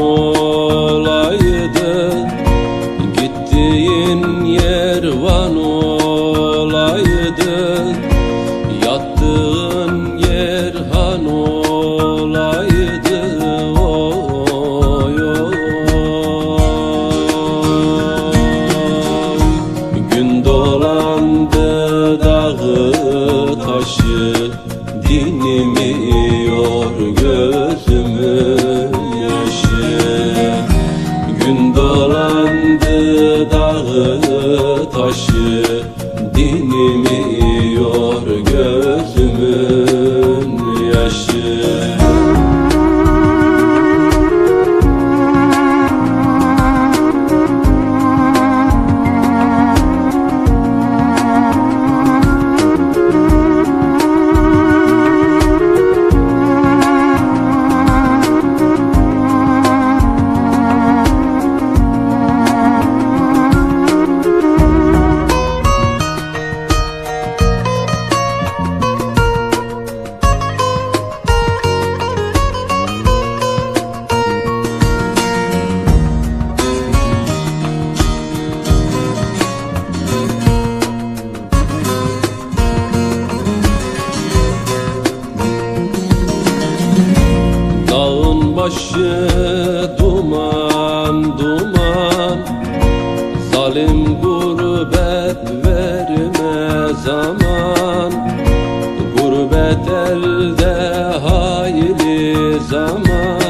adam Gittiğin yer van olaydın Yattığın yer han olaydı. Oy, oy. Gün dolandı dağı taşı. Dağı taşı Dinimi yor gözümün yaşı başı duman duman. Zalim gurbet verme zaman. Gurbet elde hayli zaman